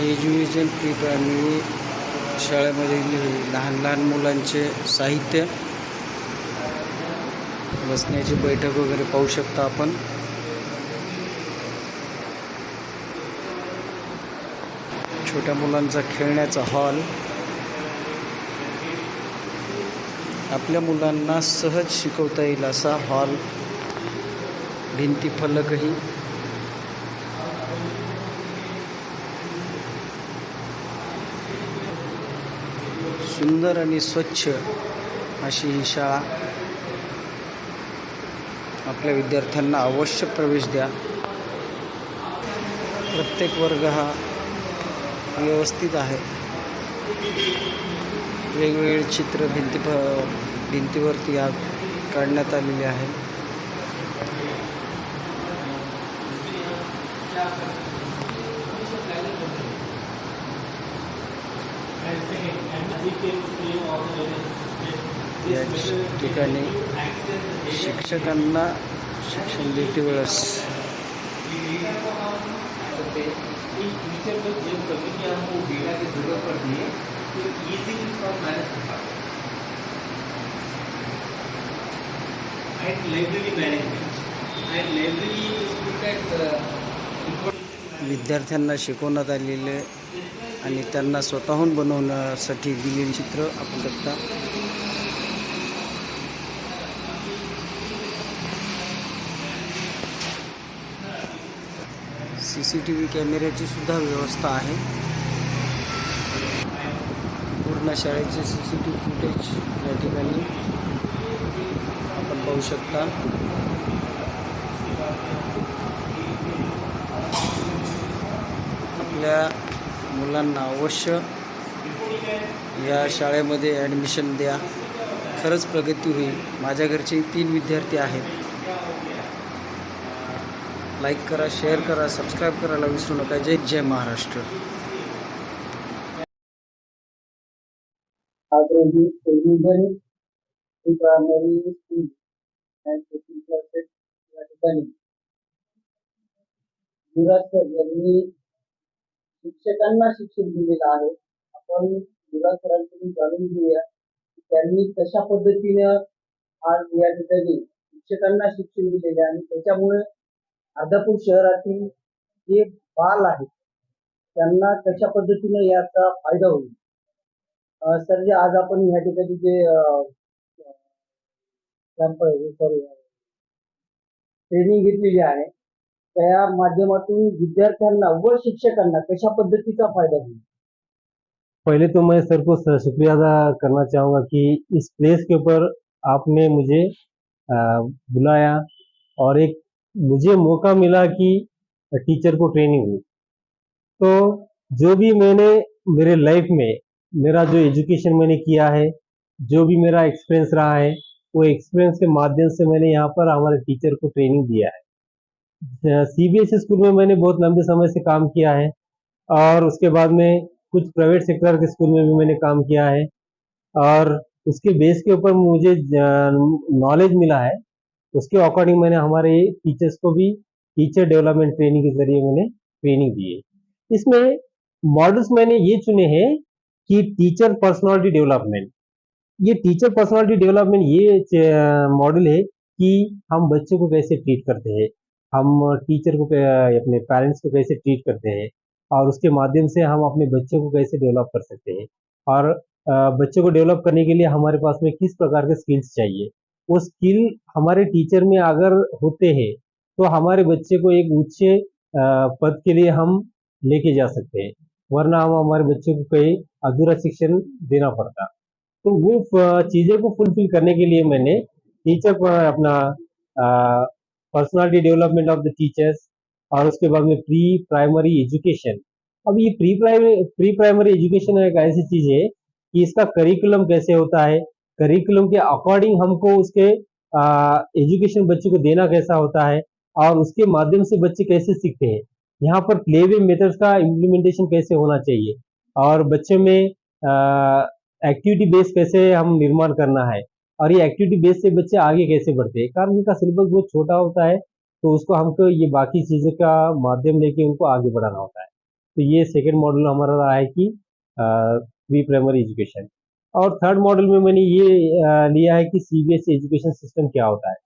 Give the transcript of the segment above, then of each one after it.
Education pre primary शाळेमध्ये लहान लहान मुलांचे साहित्य बसण्याची बैठक वगैरे पाहू शकता आपण. छोट्या मुलांचा खेळण्याचा हॉल. आपल्या मुलांना सहज शिकवता येईल असा हॉल. भिंती फलकही. सुंदर आणि स्वच्छ अशी ही शाळा. आपल्या विद्यार्थ्यांना अवश्य प्रवेश द्या. प्रत्येक वर्ग हा व्यवस्थित आहे. वेगवेगळे चित्र भिंती भिंतीवरती या काढण्यात आलेले आहे या ठिकाणी शिक्षकांना शिक्षण देते वेळेस टीचर को जो कभी भी हमको डेटा की जरूरत पड़ती है तो इजीली उसका मैनेज कर पाते हैं एंड लाइब्रेरी या ठिकाणी शिक्षकांना शिक्षण देते वेळेस. विद्यार्थ्यांना शिकवण्यात आलेले आणि त्यांना स्वतःहून बनवण्यासाठी दिलेली चित्र आपण बघता. सी टी व्ही कॅमेऱ्याची सुद्धा व्यवस्था आहे. पूर्ण शाळेचे C C T V footage या ठिकाणी आपण पाहू शकता. आपल्या मुलांना अवश्य या शाळेमध्ये ॲडमिशन द्या. खरंच प्रगती होईल. माझ्या घरचे तीन विद्यार्थी आहेत. लाईक करा शेअर करा सबस्क्राईब करायला विसरू नका. जय जय महाराष्ट्र. यांनी शिक्षकांना शिक्षण दिलेलं आहे. आपण युवराज जाणून घेऊया की त्यांनी कशा पद्धतीनं आज या ठिकाणी शिक्षकांना शिक्षण दिलेले आणि त्याच्यामुळे अर्धापूर शहरातील जे बाल आहेत त्यांना कशा पद्धतीने याचा फायदा होईल? सर जे आज आपण या ठिकाणी जे कॅम्प सॉरी ट्रेनिंग घेतलेली आहे त्या माध्यमातून विद्यार्थ्यांना व शिक्षकांना कशा पद्धतीचा फायदा होईल? पहले तो मैं सर को शुक्रिया अदा करना चाहूँगा कि इस प्लेस के ऊपर आपने मुझे बुलाया और एक मुझे मौका मिला कि टीचर को ट्रेनिंग हुई। तो जो भी मैंने मेरे लाइफ में, मेरा जो एजुकेशन मैंने किया है, जो भी मेरा एक्सपीरियंस रहा है, वो एक्सपीरियंस के माध्यम से मैंने यहाँ पर हमारे टीचर को ट्रेनिंग दिया है। सीबीएसई स्कूल में मैंने बहुत लंबे समय से काम किया है और उसके बाद में कुछ प्राइवेट सेक्टर के स्कूल में भी मैंने काम किया है और उसके बेस के ऊपर मुझे नॉलेज मिला है। उसके अकॉर्डिंग मैंने हमारे टीचर्स को भी टीचर डेवलपमेंट ट्रेनिंग के ज़रिए मैंने ट्रेनिंग दी है। इसमें मॉडल्स मैंने ये चुने हैं कि टीचर पर्सनालिटी डेवलपमेंट ये टीचर पर्सनालिटी डेवलपमेंट ये मॉडल है कि हम बच्चों को कैसे ट्रीट करते हैं, हम टीचर को अपने पेरेंट्स को कैसे ट्रीट करते हैं और उसके माध्यम से हम अपने बच्चों को कैसे डेवलप कर सकते हैं और बच्चों को डेवलप करने के लिए हमारे पास में किस प्रकार के स्किल्स चाहिए। वो स्किल हमारे टीचर में अगर होते हैं तो हमारे बच्चे को एक उच्च पद के लिए हम लेके जा सकते हैं, वरना हम हमारे बच्चों को कहीं अधूरा शिक्षण देना पड़ता। तो वो चीज़ें को फुलफिल करने के लिए मैंने टीचर पर अपना personality development of the teachers और उसके बाद में प्री प्राइमरी एजुकेशन अब ये pre primary pre primary education एक ऐसी चीज़ है कि इसका करिकुलम कैसे होता है करिकुलम के अकॉर्डिंग हमको उसके एजुकेशन बच्चे को देना कैसा होता है और उसके माध्यम से बच्चे कैसे सीखते हैं। यहाँ पर प्ले वे मेथड्स का इम्प्लीमेंटेशन कैसे होना चाहिए और बच्चे में एक्टिविटी बेस कैसे हम निर्माण करना है और ये एक्टिविटी बेस से बच्चे आगे कैसे बढ़ते हैं। कारण उनका सिलेबस बहुत छोटा होता है तो उसको हमको ये बाकी चीज़ों का माध्यम लेके उनको आगे बढ़ाना होता है। तो ये सेकेंड मॉडल हमारा रहा है कि प्री प्राइमरी एजुकेशन और थर्ड मॉडल में मैंने ये लिया है कि सीबीएसई एजुकेशन सिस्टम क्या होता है।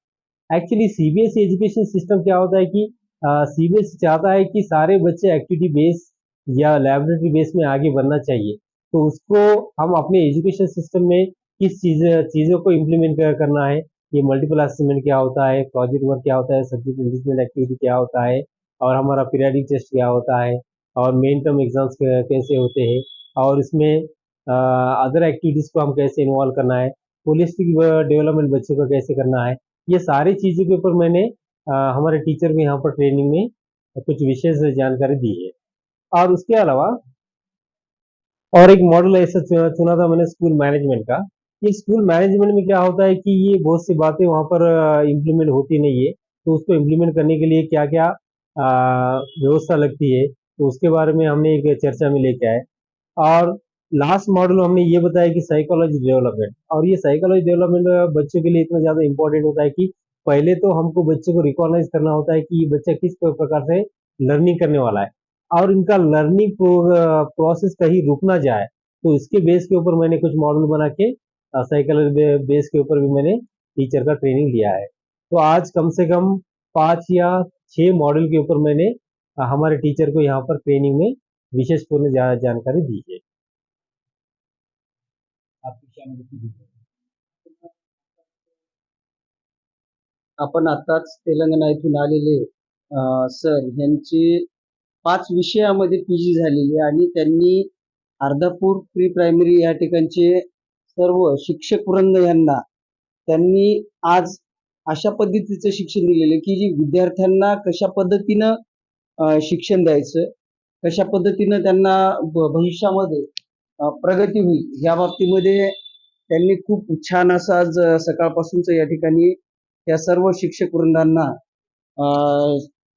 एक्चुअली सीबीएसई एजुकेशन सिस्टम क्या होता है कि सीबीएसई चाहता है कि सारे बच्चे एक्टिविटी बेस या लेबोरेटरी बेस में आगे बढ़ना चाहिए। तो उसको हम अपने एजुकेशन सिस्टम में किस चीज़, चीज़ों को इम्प्लीमेंट करना है? ये मल्टीपल असेसमेंट क्या होता है? प्रोजेक्ट वर्क क्या होता है? सब्जेक्ट इंडिविजुअल एक्टिविटी क्या होता है? और हमारा पीरियडिक टेस्ट क्या होता है? और मेन टर्म एग्ज़ाम्स कैसे होते हैं? और इसमें अदर एक्टिविटीज़ को हम कैसे इन्वॉल्व करना है होलिस्टिक डेवलपमेंट बच्चों का कैसे करना है, ये सारी चीज़ों के ऊपर मैंने हमारे टीचर को यहाँ पर ट्रेनिंग में कुछ विशेष जानकारी दी है। और उसके अलावा, और एक मॉडल ऐसा चुना चुना था मैंने स्कूल मैनेजमेंट का। ये स्कूल मैनेजमेंट में क्या होता है कि ये बहुत सी बातें वहाँ पर इम्प्लीमेंट होती नहीं है। तो उसको इम्प्लीमेंट करने के लिए क्या क्या व्यवस्था लगती है तो उसके बारे में हमने एक चर्चा में लेके आए। और लास्ट मॉडल हमने ये बताया कि साइकोलॉजी डेवलपमेंट और ये साइकोलॉजी डेवलपमेंट बच्चों के लिए इतना ज़्यादा इंपॉर्टेंट होता है कि पहले तो हमको बच्चे को रिकॉग्नाइज करना होता है कि ये बच्चा किस प्रकार से लर्निंग करने वाला है। और इनका लर्निंग प्रोसेस कहीं रुक ना जाए तो इसके बेस के ऊपर मैंने कुछ मॉडल बना के साइकोलॉजी बेस के ऊपर भी मैंने टीचर का ट्रेनिंग लिया है। तो आज कम से कम पाँच या छः मॉडल के ऊपर मैंने हमारे टीचर को यहाँ पर ट्रेनिंग में विशेष पूर्ण जानकारी दी है। आपण आताच तेलंगणा येथून आलेले सर यांची पाच विषयामध्ये पी जी झालेली आहे आणि त्यांनी अर्धापूर प्री प्रायमरी या ठिकाणचे सर्व शिक्षक वृंद यांना त्यांनी आज अशा पद्धतीचं शिक्षण दिलेलं की जी विद्यार्थ्यांना कशा पद्धतीनं शिक्षण द्यायचं कशा पद्धतीनं त्यांना भविष्यामध्ये प्रगती होईल. या बाबतीमध्ये त्यांनी खूप छान असा आज सकाळपासूनच या ठिकाणी या सर्व शिक्षक वृंदांना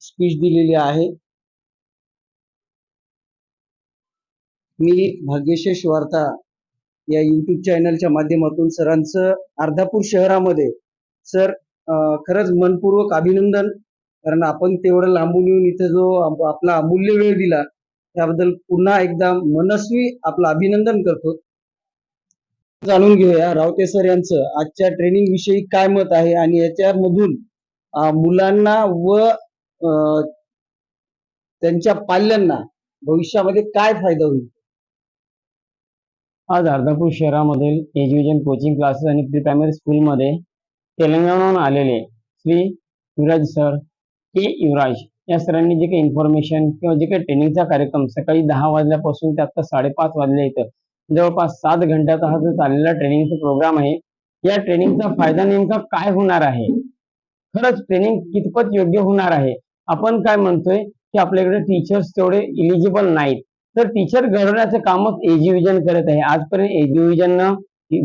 स्पीच दिलेली आहे. मी भाग्यशेष वार्ता या युट्यूब चॅनलच्या माध्यमातून सरांचं अर्धापूर शहरामध्ये सर खरंच मनपूर्वक अभिनंदन. कारण आपण तेवढं लांबून येऊन इथे जो आपला अमूल्य वेळ दिला त्याबद्दल पुन्हा एकदा मनस्वी आपलं अभिनंदन करतो. जाणून घेऊया रावते सर यांचं आजच्या ट्रेनिंग विषयी काय मत आहे आणि याच्यामधून मुलांना व त्यांच्या पाल्यांना भविष्यामध्ये काय फायदा होईल? आज अर्धापूर शहरामधील एज्युकेशन कोचिंग क्लासेस आणि प्री प्रायमरी स्कूलमध्ये तेलंगणाहून आलेले श्री युवराज सर के. युवराज या सरांनी जे काही इन्फॉर्मेशन किंवा जे काही ट्रेनिंगचा कार्यक्रम सकाळी दहा वाजल्यापासून ते आता साडेपाच वाजले इथं. जवळपास सात घंट्याचा हा जो चाललेला ट्रेनिंगचा प्रोग्राम आहे या ट्रेनिंगचा फायदा नेमका काय होणार आहे? खरंच ट्रेनिंग कितपत योग्य होणार आहे? आपण काय म्हणतोय की आपल्याकडे टीचर्स तेवढे इलिजिबल नाहीत. तर टीचर घडवण्याचं कामच एज्युविजन करत आहे. आजपर्यंत एज्युविजननं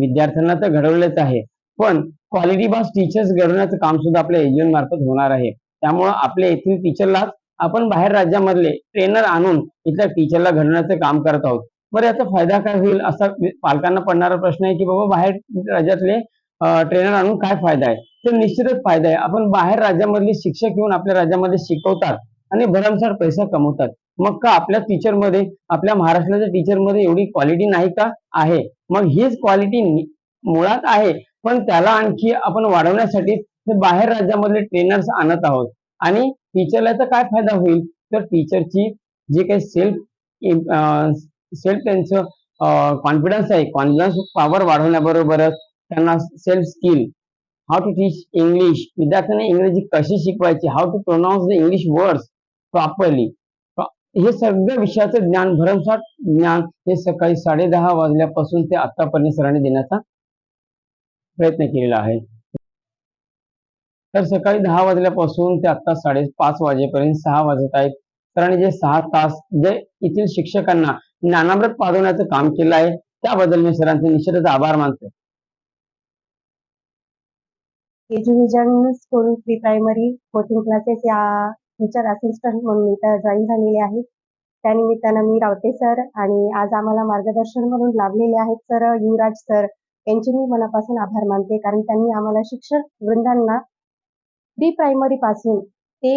विद्यार्थ्यांना तर घडवलंच आहे. पण क्वालिटी बास टीचर्स घडवण्याचं काम सुद्धा आपल्या एज्युएन मार्फत होणार आहे. त्यामुळं आपल्या येथील टीचरला आपण बाहेर राज्यामधले ट्रेनर आणून इथल्या टीचरला घडवण्याचं काम करत आहोत. बरं याचा फायदा काय होईल असा पालकांना पडणारा प्रश्न आहे की बाबा बाहेर राज्यातले ट्रेनर आणून काय फायदा आहे? तर निश्चितच फायदा आहे. आपण बाहेर राज्यामधले शिक्षक येऊन आपल्या राज्यामध्ये शिकवतात आणि भरमसाठ पैसा कमवतात. मग का आपल्या टीचरमध्ये आपल्या महाराष्ट्राच्या टीचरमध्ये एवढी क्वालिटी नाही का? आहे. मग हीच क्वालिटी मुळात आहे. पण त्याला आणखी आपण वाढवण्यासाठी हे बाहेर राज्यामधले ट्रेनर्स आणत आहोत. आणि टीचरला याचा काय फायदा होईल? तर टीचरची जी काही सेल्फ सेल्फ त्यांचं कॉन्फिडन्स आहे कॉन्फिडन्स पॉवर वाढवण्याबरोबरच त्यांना self skill how to teach English विद्यार्थ्यांना इंग्रजी कशी शिकवायची how to pronounce the English words properly हे सगळ्या विषयाचं ज्ञान भरमसाठ ज्ञान हे सकाळी साडे दहा वाजल्यापासून ते आतापर्यंत सरांनी देण्याचा प्रयत्न केलेला आहे. तर सकाळी दहा वाजल्यापासून ते आता साडेपाच वाजेपर्यंत सहा वाजत आहेत. सरांनी जे सहा तास जे येथील शिक्षकांना ज्ञानामृत पाजवण्याचं काम केलं आहे त्याबद्दल मी सरांचे निश्चितच आभार मानतो education school pre primary coaching classes या टीचर असिस्टंट म्हणून इथं जॉईन झालेले आहे त्यानिमित्तानं मी रावते सर आणि आज आम्हाला मार्गदर्शन म्हणून लाभलेले आहेत सर युवराज सर. यांचे मी मनापासून आभार मानते कारण त्यांनी आम्हाला शिक्षक वृंदांना प्री प्रायमरी पासून ते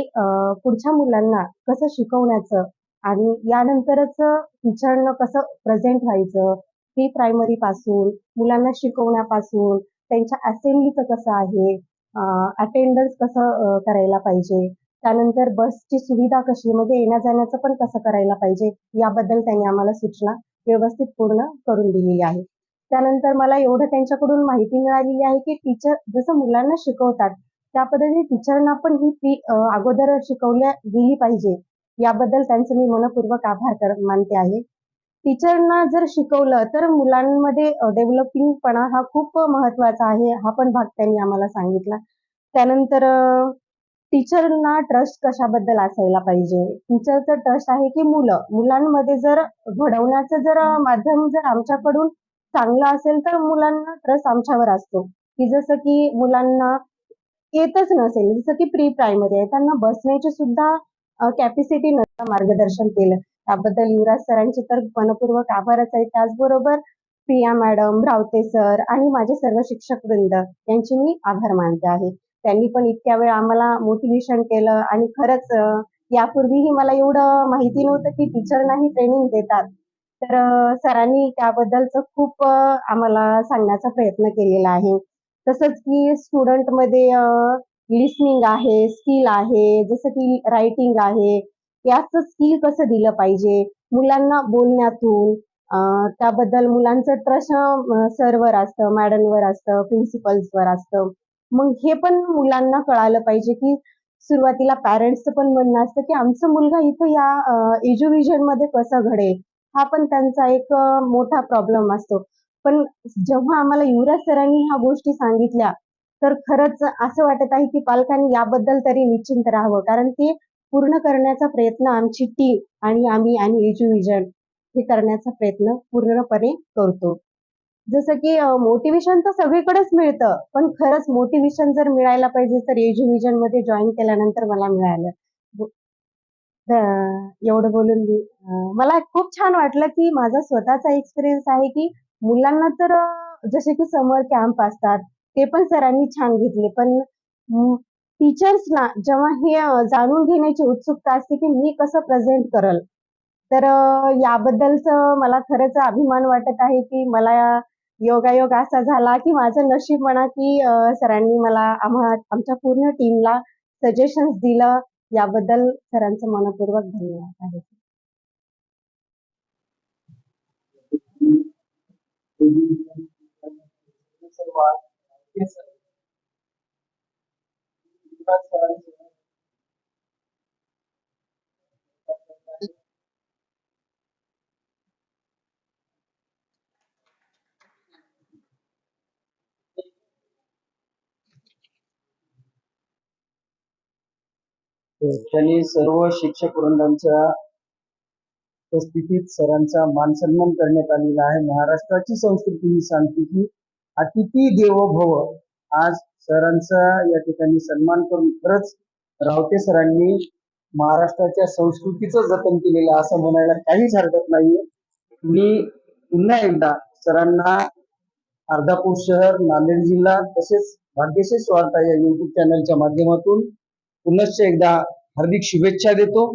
पुढच्या मुलांना कसं शिकवण्याचं आणि यानंतरच टीचरनं कसं प्रेझेंट व्हायचं प्री प्रायमरी पासून मुलांना शिकवण्यापासून त्यांच्या असेंब्लीचं कसं आहे अटेंडन्स कसं करायला पाहिजे त्यानंतर बसची सुविधा कशी म्हणजे येण्या जाण्याचं पण कसं करायला पाहिजे याबद्दल त्यांनी आम्हाला सूचना व्यवस्थित पूर्ण करून दिलेली आहे. त्यानंतर मला एवढं त्यांच्याकडून माहिती मिळालेली आहे की टीचर जसं मुलांना शिकवतात त्या पद्धतीने टीचरना पण ही फी अगोदर शिकवल्या गेली पाहिजे. याबद्दल त्यांचं मी मनपूर्वक आभार मानते आहे. टीचरना जर शिकवलं तर मुलांमध्ये डेव्हलपिंगपणा हा खूप महत्त्वाचा आहे हा पण भाग त्यांनी आम्हाला सांगितला. त्यानंतर टीचरना ट्रस्ट कशाबद्दल असायला पाहिजे? टीचरचं ट्रस्ट आहे की मुलं? मुलांमध्ये जर घडवण्याचं जर माध्यम जर आमच्याकडून चांगलं असेल तर मुलांना ट्रस्ट आमच्यावर असतो. की जसं की मुलांना येतच नसेल. जसं की प्री प्रायमरी आहे. त्यांना बसण्याची सुद्धा कॅपॅसिटी नसतं मार्गदर्शन केलं. त्याबद्दल युवराज सरांचे तर मनपूर्वक आभारच आहे. त्याचबरोबर प्रिया मॅडम रावते सर आणि माझे सर्व शिक्षक वृंद यांचे मी आभार मानते आहे. त्यांनी पण इतक्या वेळ आम्हाला मोटिवेशन केलं आणि खरंच यापूर्वीही मला एवढं माहिती नव्हतं की टीचरनाही ट्रेनिंग देतात. तर सरांनी त्याबद्दलच खूप आम्हाला सांगण्याचा प्रयत्न केलेला आहे. तसंच की स्टुडंटमध्ये लिसनिंग आहे स्किल आहे जसं की रायटिंग आहे याचं स्किल कसं दिलं पाहिजे? मुलांना बोलण्यातून त्याबद्दल मुलांचं ट्रस्ट सरवर असतं मॅडमवर असतं प्रिन्सिपल्सवर असतं. मग हे पण मुलांना कळालं पाहिजे की सुरुवातीला पॅरेंट्सचं पण म्हणणं असतं की आमचा मुलगा इथं या एज्युकेशनमध्ये कसं घडेल? हा पण त्यांचा एक मोठा प्रॉब्लेम असतो. पण जेव्हा आम्हाला युवराज सरांनी ह्या गोष्टी सांगितल्या तर खरंच असं वाटत आहे की पालकांनी याबद्दल तरी निश्चिंत राहावं. कारण ते पूर्ण करण्याचा प्रयत्न आमची टीम आणि आम्ही आणि एज्युविजन हे करण्याचा प्रयत्न पूर्णपणे करतो. जसं की मोटिवेशन तर सगळीकडेच मिळतं पण खरंच मोटिवेशन जर मिळायला पाहिजे तर एज्युविजनमध्ये जॉईन केल्यानंतर मला मिळालं. एवढं बोलून मी मला खूप छान वाटलं की माझा स्वतःचा एक्सपिरियन्स आहे की मुलांना तर जसे की समर कॅम्प असतात ते पण सरांनी छान घेतले. पण टीचर्सला जेव्हा हे जाणून घेण्याची उत्सुकता असते की मी कसं प्रेझेंट करल तर याबद्दलच मला खरंच अभिमान वाटत आहे की मला योगायोग असा झाला की माझं नशीब म्हणा की सरांनी मला आम्हा आमच्या पूर्ण टीमला सजेशन्स दिलं. याबद्दल सरांचं मनपूर्वक धन्यवाद आहे. त्यांनी सर्व शिक्षक वृंदांच्या उपस्थितीत सरांचा मान सन्मान करण्यात आलेला आहे. महाराष्ट्राची संस्कृती ही सांगते की अतिथी देवो भव आज सरांचा या ठिकाणी सन्मान करून खरंच रावते सरांनी महाराष्ट्राच्या संस्कृतीचं जतन केलेलं असं म्हणायला काहीच हरकत नाहीये. मी पुन्हा एकदा सरांना अर्धापूर शहर नांदेड जिल्हा तसेच भाग्यशेष वार्ता या युट्यूब चॅनलच्या माध्यमातून पुनश्च एकदा हार्दिक शुभेच्छा देतो.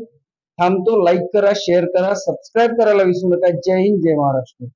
थांबतो लाईक करा शेअर करा सबस्क्राईब करायला विसरू नका. जय हिंद जय महाराष्ट्र.